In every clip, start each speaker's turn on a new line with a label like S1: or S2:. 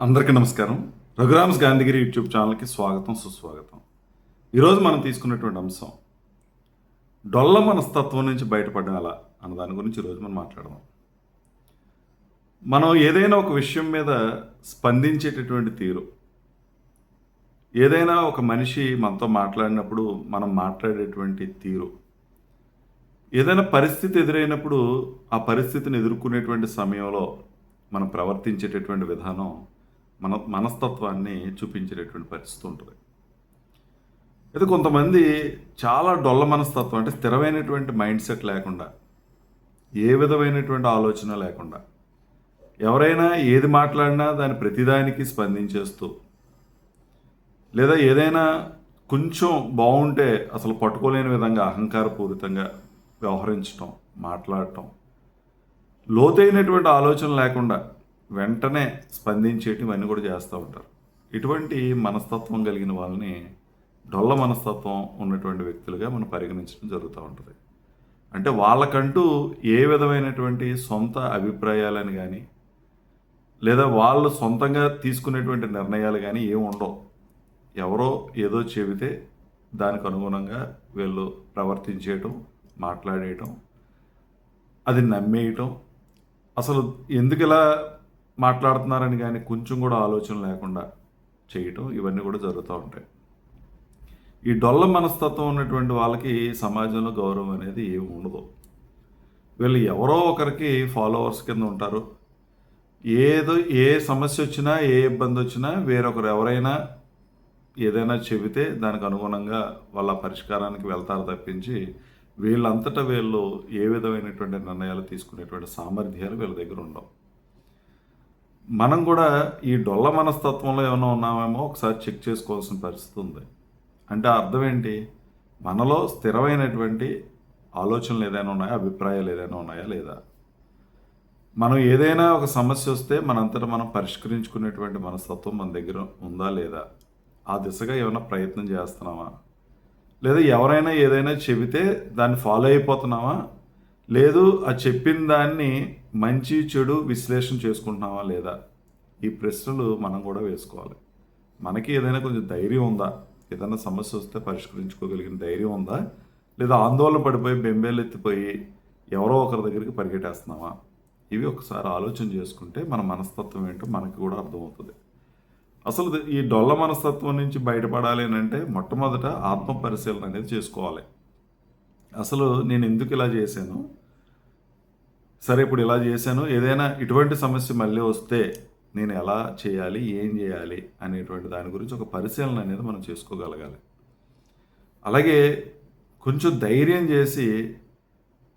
S1: అందరికీ నమస్కారం. రఘురామ్స్ గాంధీగిరి యూట్యూబ్ ఛానల్కి స్వాగతం సుస్వాగతం. ఈరోజు మనం తీసుకున్నటువంటి అంశం డొల్ల మనస్తత్వం నుంచి బయటపడడం ఎలా అన్న దాని గురించి ఈరోజు మనం మాట్లాడదాం. మనం ఏదైనా ఒక విషయం మీద స్పందించేటటువంటి తీరు ఏదైనా ఒక మనిషి మనతో మాట్లాడినప్పుడు మనం మాట్లాడేటువంటి తీరు ఏదైనా పరిస్థితి ఎదురైనప్పుడు ఆ పరిస్థితిని ఎదుర్కొనేటువంటి సమయంలో మనం ప్రవర్తించేటటువంటి విధానం మన మనస్తత్వాన్ని చూపించేటటువంటి పరిస్థితి ఉంటుంది. అయితే కొంతమంది చాలా డొల్ల మనస్తత్వం అంటే స్థిరమైనటువంటి మైండ్ సెట్ లేకుండా ఏ విధమైనటువంటి ఆలోచన లేకుండా ఎవరైనా ఏది మాట్లాడినా దాని ప్రతిదానికి స్పందించేస్తూ లేదా ఏదైనా కొంచెం బాగుంటే అసలు పట్టుకోలేని విధంగా అహంకారపూరితంగా వ్యవహరించటం మాట్లాడటం లోతైనటువంటి ఆలోచన లేకుండా వెంటనే స్పందించేటి ఇవన్నీ కూడా చేస్తూ ఉంటారు. ఇటువంటి మనస్తత్వం కలిగిన వాళ్ళని డొల్ల మనస్తత్వం ఉన్నటువంటి వ్యక్తులుగా మనం పరిగణించడం జరుగుతూ ఉంటుంది. అంటే వాళ్ళకంటూ ఏ విధమైనటువంటి సొంత అభిప్రాయాలని కానీ లేదా వాళ్ళు సొంతంగా తీసుకునేటువంటి నిర్ణయాలు కానీ ఏమి ఉండవు. ఎవరో ఏదో చెబితే దానికి అనుగుణంగా వీళ్ళు ప్రవర్తించేయటం మాట్లాడేయటం అది నమ్మేయటం. అసలు ఎందుకు ఇలా మాట్లాడుతున్నారని కానీ కొంచెం కూడా ఆలోచన లేకుండా చేయటం ఇవన్నీ కూడా జరుగుతూ ఉంటాయి. ఈ డొల్ల మనస్తత్వం ఉన్నటువంటి వాళ్ళకి సమాజంలో గౌరవం అనేది ఏమి ఉండదు. వీళ్ళు ఎవరో ఒకరికి ఫాలోవర్స్ కింద ఉంటారు. ఏదో ఏ సమస్య వచ్చినా ఏ ఇబ్బంది వచ్చినా వేరొకరు ఎవరైనా ఏదైనా చెబితే దానికి అనుగుణంగా వాళ్ళ పరిష్కారానికి వెళ్తారు తప్పించి వీళ్ళంతటా వీళ్ళు ఏ విధమైనటువంటి నిర్ణయాలు తీసుకునేటువంటి సామర్థ్యాలు వీళ్ళ దగ్గర ఉండవు. మనం కూడా ఈ డొల్ల మనస్తత్వంలో ఏమైనా ఉన్నామేమో ఒకసారి చెక్ చేసుకోవాల్సిన పరిస్థితి ఉంది. అంటే అర్థం ఏంటి? మనలో స్థిరమైనటువంటి ఆలోచనలు ఏదైనా ఉన్నాయా? అభిప్రాయాలు ఏదైనా ఉన్నాయా లేదా? మనం ఏదైనా ఒక సమస్య వస్తే మనంతటా మనం పరిష్కరించుకునేటువంటి మనస్తత్వం మన దగ్గర ఉందా లేదా? ఆ దిశగా ఏమైనా ప్రయత్నం చేస్తున్నామా? లేదా ఎవరైనా ఏదైనా చెబితే దాన్ని ఫాలో అయిపోతున్నామా? లేదు ఆ చెప్పిన దాన్ని మంచి చెడు విశ్లేషణ చేసుకుంటున్నామా లేదా? ఈ ప్రశ్నలు మనం కూడా వేసుకోవాలి. మనకి ఏదైనా కొంచెం ధైర్యం ఉందా? ఏదైనా సమస్య వస్తే పరిష్కరించుకోగలిగిన ధైర్యం ఉందా? లేదా ఆందోళన పడిపోయి బెంబేలు ఎత్తిపోయి ఎవరో ఒకరి దగ్గరికి పరిగెట్టేస్తున్నావా? ఇవి ఒకసారి ఆలోచన చేసుకుంటే మన మనస్తత్వం ఏంటో మనకి కూడా అర్థమవుతుంది. అసలు ఈ డొల్ల మనస్తత్వం నుంచి బయటపడాలి అని అంటే మొట్టమొదట ఆత్మ పరిశీలన అనేది చేసుకోవాలి. అసలు నేను ఎందుకు ఇలా చేశాను? సరే ఇప్పుడు ఇలా చేశాను. ఏదైనా ఇటువంటి సమస్య మళ్ళీ వస్తే నేను ఎలా చేయాలి ఏం చేయాలి అనేటువంటి దాని గురించి ఒక పరిశీలన అనేది మనం చేసుకోగలగాలి. అలాగే కొంచెం ధైర్యం చేసి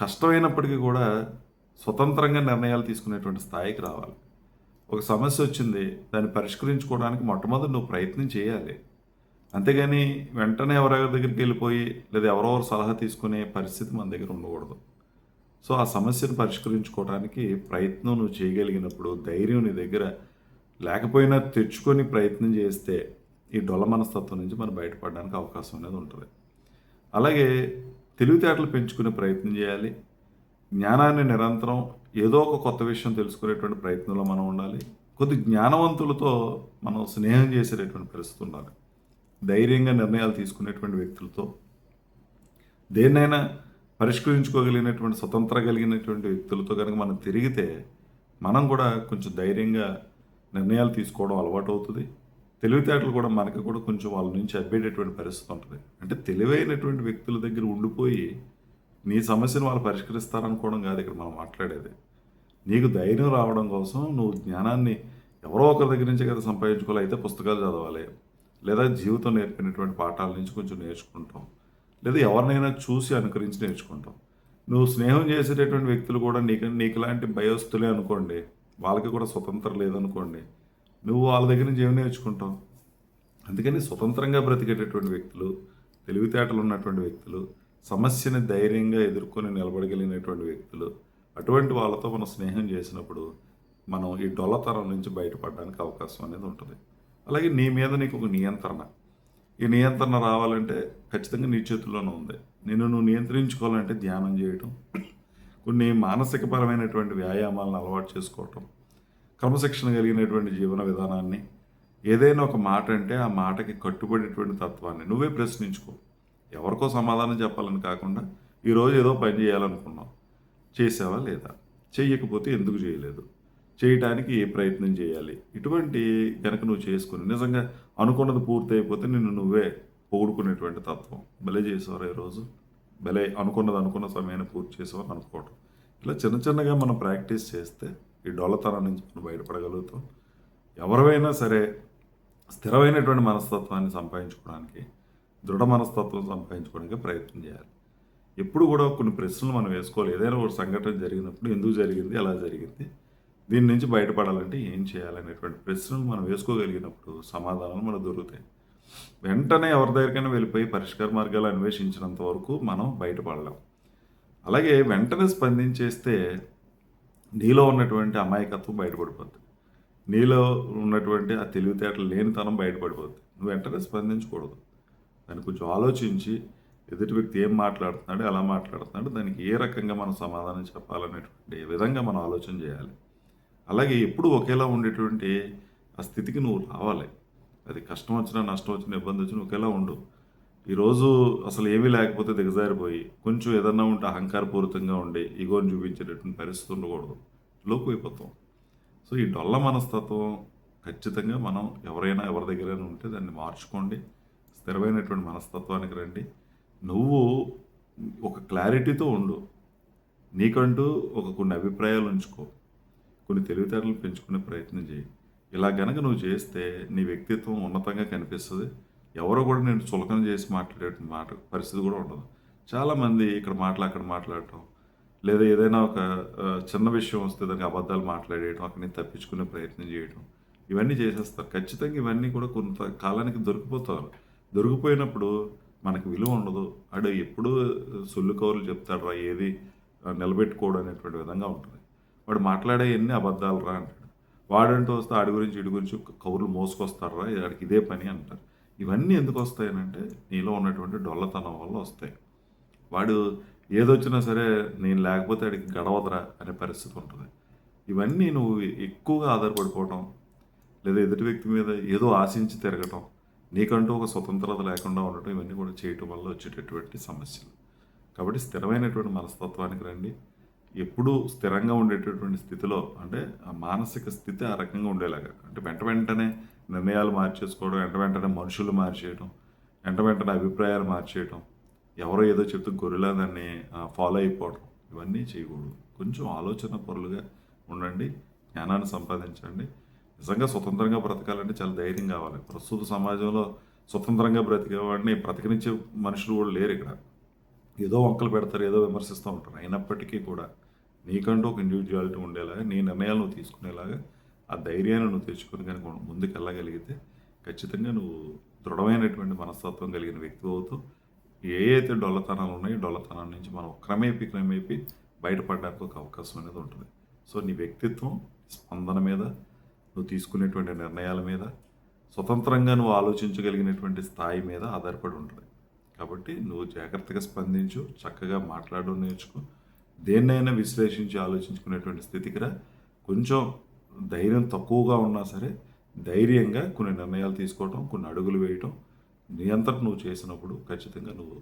S1: కష్టమైనప్పటికీ కూడా స్వతంత్రంగా నిర్ణయాలు తీసుకునేటువంటి స్థాయికి రావాలి. ఒక సమస్య వచ్చింది దాన్ని పరిష్కరించుకోవడానికి మొట్టమొదటి నువ్వు ప్రయత్నం చేయాలి. అంతేగాని వెంటనే ఎవరెవరి దగ్గరికి వెళ్ళిపోయి లేదా ఎవరెవరు సలహా తీసుకునే పరిస్థితి మన దగ్గర ఉండకూడదు. సో ఆ సమస్యను పరిష్కరించుకోవడానికి ప్రయత్నం నువ్వు చేయగలిగినప్పుడు ధైర్యం నీ దగ్గర. లేకపోయినా తెచ్చుకొని ప్రయత్నం చేస్తే ఈ డొల్ల మనస్తత్వం నుంచి మనం బయటపడడానికి అవకాశం అనేది ఉంటుంది. అలాగే తెలివితేటలు పెంచుకునే ప్రయత్నం చేయాలి. జ్ఞానాన్ని నిరంతరం ఏదో ఒక కొత్త విషయం తెలుసుకునేటువంటి ప్రయత్నంలో మనం ఉండాలి. కొద్ది జ్ఞానవంతులతో మనం స్నేహం చేసేటటువంటి పరిస్థితి ఉండాలి. ధైర్యంగా నిర్ణయాలు తీసుకునేటువంటి వ్యక్తులతో దేన్నైనా పరిష్కరించుకోగలిగినటువంటి స్వతంత్ర కలిగినటువంటి వ్యక్తులతో కనుక మనం తిరిగితే మనం కూడా కొంచెం ధైర్యంగా నిర్ణయాలు తీసుకోవడం అలవాటు అవుతుంది తెలివితేటలు కూడా మనకి కూడా కొంచెం వాళ్ళ నుంచి అబ్బేటటువంటి పరిస్థితి ఉంటుంది. అంటే తెలివైనటువంటి వ్యక్తుల దగ్గర ఉండిపోయి నీ సమస్యను వాళ్ళు పరిష్కరిస్తారనుకోవడం కాదు ఇక్కడ మనం మాట్లాడేది. నీకు ధైర్యం రావడం కోసం నువ్వు జ్ఞానాన్ని ఎవరో ఒకరి దగ్గర నుంచి కదా సంపాదించుకోవాలి అయితే పుస్తకాలు చదవాలి. లేదా జీవితం నేర్పినటువంటి పాఠాల నుంచి కొంచెం నేర్చుకుంటాం. లేదా ఎవరినైనా చూసి అనుకరించి నేర్చుకుంటాం. నువ్వు స్నేహం చేసేటటువంటి వ్యక్తులు కూడా నీకు నీకు లాంటి భయస్తులే అనుకోండి. వాళ్ళకి కూడా స్వతంత్రం లేదనుకోండి. నువ్వు వాళ్ళ దగ్గర నుంచి ఏమి నేర్చుకుంటావు? అందుకని స్వతంత్రంగా బ్రతికేటటువంటి వ్యక్తులు తెలివితేటలు ఉన్నటువంటి వ్యక్తులు సమస్యని ధైర్యంగా ఎదుర్కొని నిలబడగలిగినటువంటి వ్యక్తులు అటువంటి వాళ్ళతో మనం స్నేహం చేసినప్పుడు మనం ఈ డొల్లతనం నుంచి బయటపడడానికి అవకాశం అనేది ఉంటుంది. అలాగే నీ మీద నీకు ఒక నియంత్రణ. ఈ నియంత్రణ రావాలంటే ఖచ్చితంగా నీ చేతుల్లోనే ఉంది. నేను నువ్వు నియంత్రించుకోవాలంటే ధ్యానం చేయటం కొన్ని మానసికపరమైనటువంటి వ్యాయామాలను అలవాటు చేసుకోవటం క్రమశిక్షణ కలిగినటువంటి జీవన విధానాన్ని ఏదైనా ఒక మాట అంటే ఆ మాటకి కట్టుబడేటువంటి తత్వాన్ని నువ్వే ప్రశ్నించుకో. ఎవరికో సమాధానం చెప్పాలని కాకుండా ఈరోజు ఏదో పని చేయాలనుకున్నావు. చేసావా లేదా? చేయకపోతే ఎందుకు చేయలేదు? చేయటానికి ప్రయత్నం చేయాలి. ఇటువంటి కనుక నువ్వు చేసుకుని నిజంగా అనుకున్నది పూర్తి అయిపోతే నిన్ను నువ్వే పొగుడుకునేటువంటి తత్వం. భలే చేసేవారు ఈరోజు భలే అనుకున్నది అనుకున్న సమయాన్ని పూర్తి చేసేవారు అనుకోవటం. ఇలా చిన్న చిన్నగా మనం ప్రాక్టీస్ చేస్తే ఈ డొల్లతనం నుంచి మనం బయటపడగలుగుతాం. ఎవరైనా సరే స్థిరమైనటువంటి మనస్తత్వాన్ని సంపాదించుకోవడానికి దృఢ మనస్తత్వం సంపాదించుకోవడానికి ప్రయత్నం చేయాలి. ఎప్పుడు కూడా కొన్ని ప్రశ్నలు మనం వేసుకోవాలి. ఏదైనా ఒక సంఘటన జరిగినప్పుడు ఎందుకు జరిగింది ఎలా జరిగింది దీని నుంచి బయటపడాలంటే ఏం చేయాలనేటువంటి ప్రశ్నలు మనం వేసుకోగలిగినప్పుడు సమాధానాలు మనకు దొరుకుతాయి. వెంటనే ఎవరి దగ్గరికైనా వెళ్ళిపోయి పరిష్కార మార్గాలు అన్వేషించినంత వరకు మనం బయటపడలేం. అలాగే వెంటనే స్పందించేస్తే నీలో ఉన్నటువంటి అమాయకత్వం బయటపడిపోద్ది. నీలో ఉన్నటువంటి ఆ తెలివితేటలు లేనితనం బయటపడిపోద్ది. నువ్వు వెంటనే స్పందించకూడదు. దాన్ని కొంచెం ఆలోచించి ఎదుటి వ్యక్తి ఏం మాట్లాడుతున్నాడు ఎలా మాట్లాడుతున్నాడు దానికి ఏ రకంగా మనం సమాధానం చెప్పాలనేటువంటి విధంగా మనం ఆలోచన చేయాలి. అలాగే ఎప్పుడు ఒకేలా ఉండేటువంటి ఆ స్థితికి నువ్వు రావాలి. అది కష్టం వచ్చినా నష్టం వచ్చినా ఇబ్బంది వచ్చినా ఒకేలా ఉండు. ఈరోజు అసలు ఏమీ లేకపోతే దిగజారిపోయి కొంచెం ఏదన్నా ఉంటే అహంకారపూరితంగా ఉండి ఈగోని చూపించేటటువంటి పరిస్థితి ఉండకూడదు. లోపు సో ఈ డొల్ల మనస్తత్వం ఖచ్చితంగా మనం ఎవరైనా ఎవరి దగ్గరైనా ఉంటే దాన్ని మార్చుకోండి. స్థిరమైనటువంటి మనస్తత్వానికి రండి. నువ్వు ఒక క్లారిటీతో ఉండు. నీకంటూ ఒక కొన్ని అభిప్రాయాలు ఉంచుకో. కొన్ని తెలివితేటలు పెంచుకునే ప్రయత్నం చేయి. ఇలా గనక నువ్వు చేస్తే నీ వ్యక్తిత్వం ఉన్నతంగా కనిపిస్తుంది. ఎవరో కూడా నేను చులకన చేసి మాట్లాడే మాట పరిస్థితి కూడా ఉండదు. చాలామంది ఇక్కడ మాటలు అక్కడ మాట్లాడటం లేదా ఏదైనా ఒక చిన్న విషయం వస్తే దానికి అబద్ధాలు మాట్లాడేయడం అక్కడి నుంచి తప్పించుకునే ప్రయత్నం చేయడం ఇవన్నీ చేసేస్తారు. ఖచ్చితంగా ఇవన్నీ కూడా కొంత కాలానికి దొరికిపోతారు. దొరికిపోయినప్పుడు మనకు విలువ ఉండదు. అడు ఎప్పుడు సొల్లు కవర్లు చెప్తాడు రా ఏది నిలబెట్టుకోవడం నిలబెట్టుకోడు అనేటువంటి విధంగా ఉంటుంది. వాడు మాట్లాడే ఎన్ని అబద్ధాలు రా అంటాడు. వాడంటూ వస్తే ఆడి గురించి ఇడి గురించి కౌరులు మోసుకొస్తారా? వాడికి ఇదే పని అంటారు. ఇవన్నీ ఎందుకు వస్తాయనంటే నీలో ఉన్నటువంటి డొల్లతనం వల్ల వస్తాయి. వాడు ఏదొచ్చినా సరే నేను లేకపోతే ఆడికి గడవదరా అనే పరిస్థితి ఉంటుంది. ఇవన్నీ నువ్వు ఎక్కువగా ఆధారపడిపోవటం లేదా ఎదుటి వ్యక్తి మీద ఏదో ఆశించి తిరగటం నీకంటూ ఒక స్వతంత్రత లేకుండా ఉండటం ఇవన్నీ కూడా చేయటం వల్ల వచ్చేటటువంటి సమస్యలు. కాబట్టి స్థిరమైనటువంటి మనస్తత్వానికి రండి. ఎప్పుడూ స్థిరంగా ఉండేటటువంటి స్థితిలో అంటే ఆ మానసిక స్థితి ఆ రకంగా ఉండేలాగా. అంటే వెంట వెంటనే నిర్ణయాలు మార్చేసుకోవడం వెంట వెంటనే మనుషులు మార్చేయడం వెంట వెంటనే అభిప్రాయాలు మార్చేయడం ఎవరో ఏదో చెప్తూ గొర్రెలా దాన్ని ఫాలో అయిపోవడం ఇవన్నీ చేయకూడదు. కొంచెం ఆలోచన పరులుగా ఉండండి జ్ఞానాన్ని సంపాదించండి. నిజంగా స్వతంత్రంగా బ్రతకాలంటే చాలా ధైర్యం కావాలి. ప్రస్తుత సమాజంలో స్వతంత్రంగా బ్రతికేవాడిని బ్రతకనిచ్చే మనుషులు కూడా లేరు ఇక్కడ. ఏదో వంకలు పెడతారు ఏదో విమర్శిస్తూ ఉంటారు. అయినప్పటికీ కూడా నీకంటూ ఒక ఇండివిజువాలిటీ ఉండేలాగా నీ నిర్ణయాలు నువ్వు తీసుకునేలాగా ఆ ధైర్యాన్ని నువ్వు తెచ్చుకొని కనుక ముందుకు వెళ్ళగలిగితే ఖచ్చితంగా నువ్వు దృఢమైనటువంటి మనస్తత్వం కలిగిన వ్యక్తి అవుతూ ఏ అయితే డొల్లతనాలు ఉన్నాయో డొల్లతనం నుంచి మనం క్రమేపీ క్రమేపీ బయటపడడానికి ఒక అవకాశం అనేది ఉంటుంది. సో నీ వ్యక్తిత్వం స్పందన మీద నువ్వు తీసుకునేటువంటి నిర్ణయాల మీద స్వతంత్రంగా నువ్వు ఆలోచించగలిగినటువంటి స్థాయి మీద ఆధారపడి ఉంటుంది. కాబట్టి నువ్వు జాగ్రత్తగా స్పందించు చక్కగా మాట్లాడడం నేర్చుకో దేన్నైనా విశ్లేషించి ఆలోచించుకునేటువంటి స్థితికి రా. కొంచెం ధైర్యం తక్కువగా ఉన్నా సరే ధైర్యంగా కొన్ని నిర్ణయాలు తీసుకోవటం కొన్ని అడుగులు వేయటం నియంత్రణ నువ్వు చేసినప్పుడు ఖచ్చితంగా నువ్వు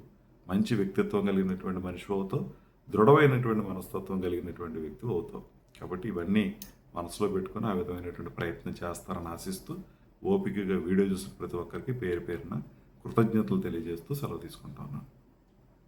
S1: మంచి వ్యక్తిత్వం కలిగినటువంటి మనిషి అవుతావు దృఢమైనటువంటి మనస్తత్వం కలిగినటువంటి వ్యక్తి అవుతావు. కాబట్టి ఇవన్నీ మనసులో పెట్టుకుని ఆ విధమైనటువంటి ప్రయత్నం చేస్తారని ఆశిస్తూ ఓపికగా వీడియో చూసిన ప్రతి ఒక్కరికి పేరు పేరున కృతజ్ఞతలు తెలియజేస్తూ సెలవు తీసుకుంటాను